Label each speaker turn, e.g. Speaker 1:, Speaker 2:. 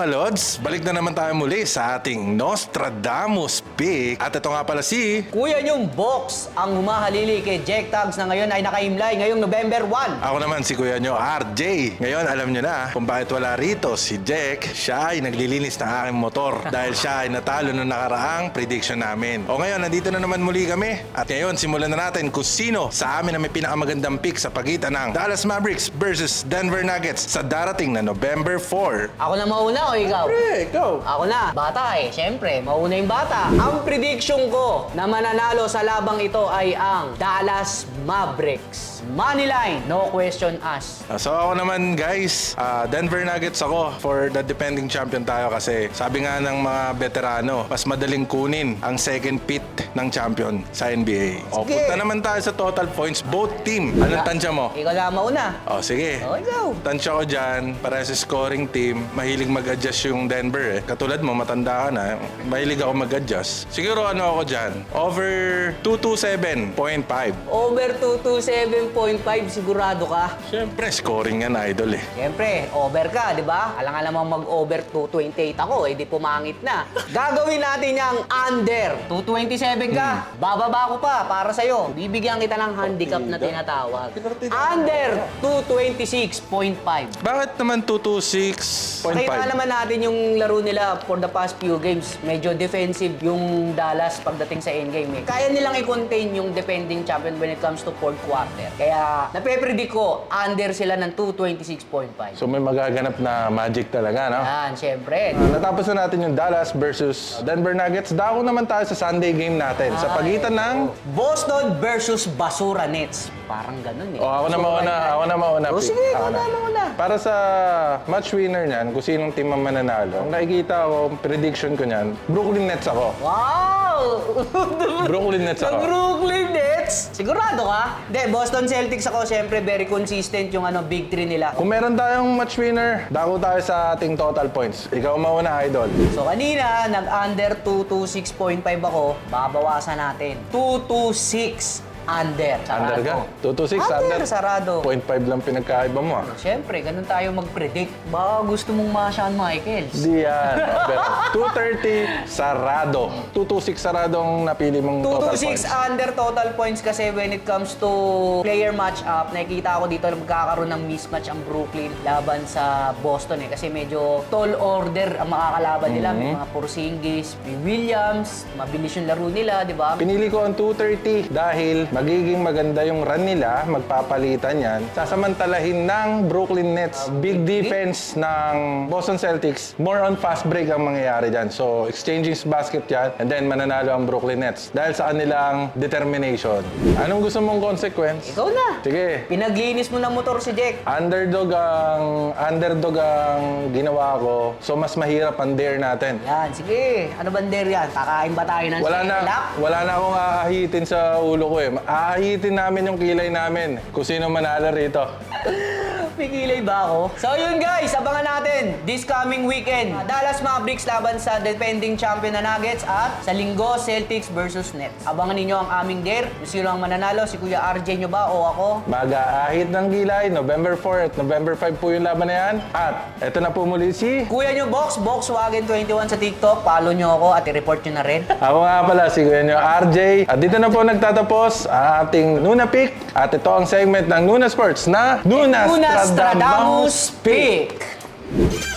Speaker 1: mga Lods, balik na naman tayo muli sa ating Nostradamus Pick. At ito nga pala si...
Speaker 2: Kuya niyong box ang humahalili kay Jack Tags na ngayon ay nakaimlay ngayong November 1.
Speaker 1: Ako naman si kuya nyo, RJ. Ngayon alam nyo na kung bakit wala rito si Jack. Siya ay naglilinis ng aking motor dahil siya ay natalo nung nakaraang prediction namin. O ngayon, nandito na naman muli kami. At ngayon, simulan na natin kung sino sa amin ang may pinakamagandang pick sa pagitan ng Dallas Mavericks versus Denver Nuggets sa darating na November 4.
Speaker 2: Ako na mauna o ikaw?
Speaker 1: Hey, go!
Speaker 2: Ako na, bata eh. Siyempre, mauna yung bata. Ang prediction ko na mananalo sa labang ito ay ang Dallas Mavericks. Money line, no question asked.
Speaker 1: Uh, So ako naman guys, uh, Denver Nuggets ako for the defending champion tayo kasi sabi nga ng mga veterano, mas madaling kunin ang second pit ng champion sa NBA. O
Speaker 2: Sige.
Speaker 1: punta naman tayo sa total points, both team. Anong tansya mo?
Speaker 2: Ikaw na mauna.
Speaker 1: O sige.
Speaker 2: O, ikaw.
Speaker 1: Tansya ko dyan, para sa scoring team, mahilig mag-adjust yung Denver eh. Katulad mo, matanda ka na, mahilig ako mag-adjust. Siguro ano ako dyan, over 227.5.
Speaker 2: Over 227.5, sigurado ka.
Speaker 1: Siyempre, scoring yan, idol eh.
Speaker 2: Siyempre, over ka, di ba? Alang alam mo mag-over 228 ako, eh di pumangit na. Gagawin natin yung under. 227 ka, bababa ko pa para sa'yo. Bibigyan kita ng handicap na tinatawag. Under 226.5.
Speaker 1: Bakit naman 226.5?
Speaker 2: Nakita naman natin yung laro nila for the past few games. Medyo defensive yung Dallas pagdating sa endgame. Eh. Kaya nilang i-contain yung defending champion when it comes to fourth quarter. Kaya nape-predict ko, under sila ng 226.5.
Speaker 1: So may magaganap na magic talaga, no?
Speaker 2: Yan, syempre.
Speaker 1: Ah, Natapos na natin yung Dallas versus Denver Nuggets. Dako naman tayo sa Sunday game natin. Sa pagitan ng...
Speaker 2: Boston versus Basura Nets. Parang ganun eh.
Speaker 1: Oh, ako na mauna. Ako na mauna.
Speaker 2: Oh,
Speaker 1: Pi.
Speaker 2: sige, ikaw
Speaker 1: Ako
Speaker 2: na mauna.
Speaker 1: Para sa match winner niyan, kung sinong team ang mananalo, ang nakikita ko, prediction ko niyan, Brooklyn Nets ako.
Speaker 2: Wow!
Speaker 1: Brooklyn Nets
Speaker 2: Ng
Speaker 1: ako.
Speaker 2: Brooklyn Nets? Sigurado ka? Hindi, Boston Celtics ako, syempre very consistent yung ano, big three nila.
Speaker 1: Kung meron tayong match winner, dako tayo sa ating total points. Ikaw mauna, idol.
Speaker 2: So kanina, nag-under 226.5 ako, babawasan natin. 226 under.
Speaker 1: Under
Speaker 2: Sarado.
Speaker 1: ka? 226 under?
Speaker 2: Under, sarado.
Speaker 1: 0.5 lang pinagkaiba mo ah.
Speaker 2: Siyempre, ganun tayo mag-predict. Baka gusto mong ma Shawn Michaels.
Speaker 1: Di yan. Pero 230 sarado. 226 sarado ang napili mong total
Speaker 2: 226
Speaker 1: points.
Speaker 2: under total points kasi when it comes to player match-up, nakikita ko dito na magkakaroon ng mismatch ang Brooklyn laban sa Boston eh. Kasi medyo tall order ang makakalaban nila. May mga Porzingis, may Williams, mabilis yung laro nila, di ba?
Speaker 1: Pinili ko ang 230 dahil magiging maganda yung run nila, magpapalitan yan. Sasamantalahin ng Brooklyn Nets. Big defense ng Boston Celtics. More on fast break ang mangyayari dyan. So, exchanging basket yan and then mananalo ang Brooklyn Nets. Dahil sa kanilang determination. Anong gusto mong consequence?
Speaker 2: Ikaw na.
Speaker 1: Sige.
Speaker 2: Pinaglinis mo ng motor si Jack.
Speaker 1: Underdog ang underdog ang ginawa ko. So mas mahirap ang dare natin.
Speaker 2: Yan, sige. Ano bander yan? Kakain ba tayo ng
Speaker 1: Wala na, wala na akong aahitin sa ulo ko eh. Aahitin namin yung kilay namin. Kung sino manalo rito.
Speaker 2: Pigilay ba ako? So yun guys, abangan natin this coming weekend. Dallas Mavericks laban sa defending champion na Nuggets at sa linggo Celtics versus Nets. Abangan ninyo ang aming dare. Kung sino ang mananalo, si Kuya RJ nyo ba o ako?
Speaker 1: Mag-aahit ng kilay, November 4 at November 5 po yung laban na yan. At eto na po muli si...
Speaker 2: Kuya nyo Box, Boxwagen21 sa TikTok. Follow nyo ako at i-report nyo na rin.
Speaker 1: Ako nga pala si Kuya nyo, RJ. At dito na po nagtatapos ang ating Nuna Pick. At ito ang segment ng Nuna Sports na Nuna
Speaker 2: Una
Speaker 1: Stradamus
Speaker 2: Stradamus Pick!